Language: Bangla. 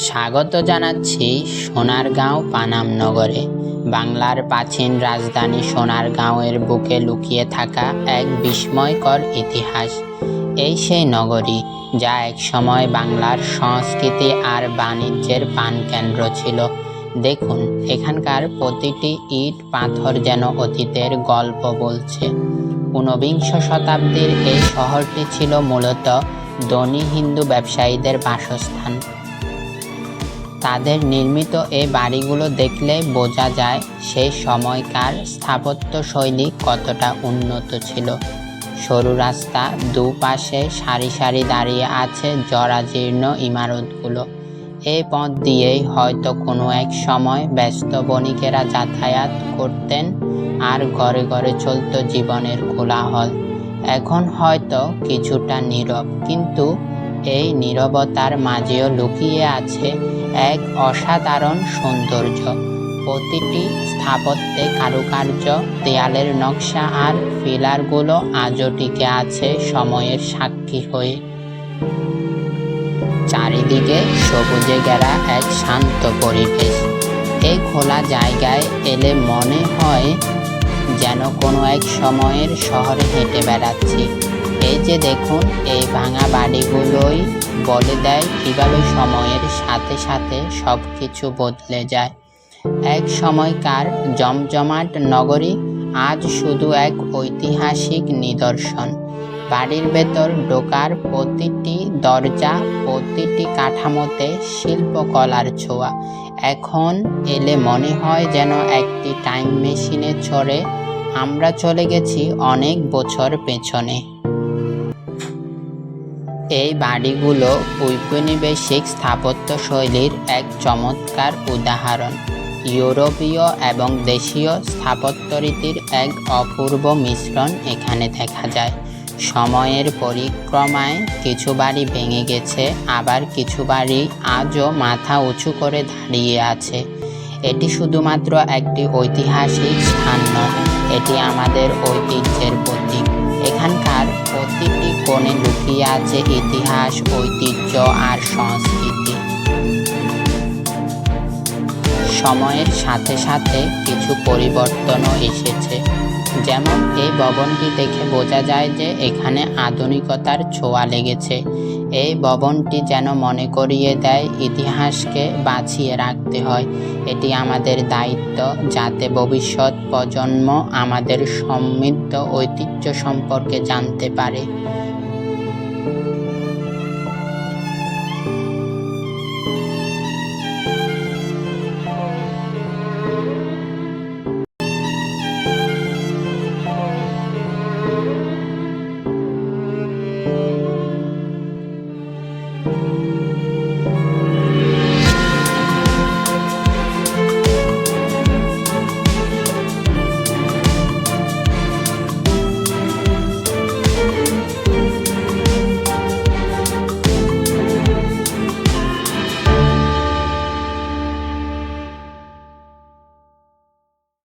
স্বাগত জানাচ্ছি সোনারগাঁও পানাম নগরে। বাংলার প্রাচীন রাজধানী সোনারগাঁওয়ের বুকে লুকিয়ে থাকা এক বিস্ময়কর ইতিহাস। এই সেই নগরী, যা একসময় বাংলার সংস্কৃতি আর বাণিজ্যের প্রাণকেন্দ্র ছিল। দেখুন, এখানকার প্রতিটি ইট পাথর যেন অতীতের গল্প বলছে। ঊনবিংশ শতাব্দীর এই শহরটি ছিল মূলত ধনী হিন্দু ব্যবসায়ীদের বাসস্থান। তাদের নির্মিত এই বাড়িগুলো দেখলে বোঝা যায় সেই সময়কার স্থাপত্য শৈলী কতটা উন্নত ছিল। সরু রাস্তা, দুপাশে সারি সারি দাঁড়িয়ে আছে জরাজীর্ণ ইমারতগুলো। এই পথ দিয়েই হয়তো কোনো এক সময় ব্যস্ত বণিকেরা যাতায়াত করতেন আর ঘরে ঘরে চলত জীবনের কোলাহল। এখন হয়তো কিছুটা নীরব, কিন্তু এই নীরবতার মাঝেও লুকিয়ে আছে এক অসাধারণ সৌন্দর্য। প্রতিটি স্থাপত্যে কারুকার্য, দেয়ালের নকশা আর ফিলারগুলো আজও টিকে আছে সময়ের সাক্ষী হয়ে। চারিদিকে সবুজে ঘেরা এক শান্ত পরিবেশ। এই খোলা জায়গায় এলে মনে হয় যেন কোনো এক সময়ের শহরে হেঁটে বেড়াচ্ছি। এই যে দেখুন, এই ভাঙা বাড়িগুলোই বলে দেয় কীভাবে সময়ের সাথে সাথে সব কিছু বদলে যায়। এক সময়কার জমজমাট নগরী আজ শুধু এক ঐতিহাসিক নিদর্শন। বাড়ির ভেতর ঢোকার প্রতিটি দরজা, প্রতিটি কাঠামোতে শিল্পকলার ছোঁয়া। এখন এলে মনে হয় যেন একটি টাইম মেশিনে চড়ে আমরা চলে গেছি অনেক বছর পেছনে। এই বাড়িগুলো ঔপনিবেশিক স্থাপত্য শৈলীর এক চমৎকার উদাহরণ। ইউরোপীয় এবং দেশীয় স্থাপত্য রীতির এক অপূর্ব মিশ্রণ এখানে দেখা যায়। সময়ের পরিক্রমায় কিছু বাড়ি ভেঙে গেছে, আবার কিছু বাড়ি আজও মাথা উঁচু করে দাঁড়িয়ে আছে। এটি শুধুমাত্র একটি ঐতিহাসিক স্থান নয়, এটি আমাদের ঐতিহ্যের এখানকার প্রতিটি কোণে লুকিয়ে আছে ইতিহাস ঐতিহ্য আর সংস্কৃতি। সময়ের সাথে সাথে কিছু পরিবর্তনও এসেছে। যেমন এই ভবনটি দেখে বোঝা যায় যে এখানে আধুনিকতার ছোঁয়া লেগেছে। এই ভবনটি যেন মনে করিয়ে দেয় ইতিহাসকে বাঁচিয়ে রাখতে হয়। এটি আমাদের দায়িত্ব যাতে ভবিষ্যৎ প্রজন্ম আমাদের সমৃদ্ধ ঐতিহ্য সম্পর্কে জানতে পারে।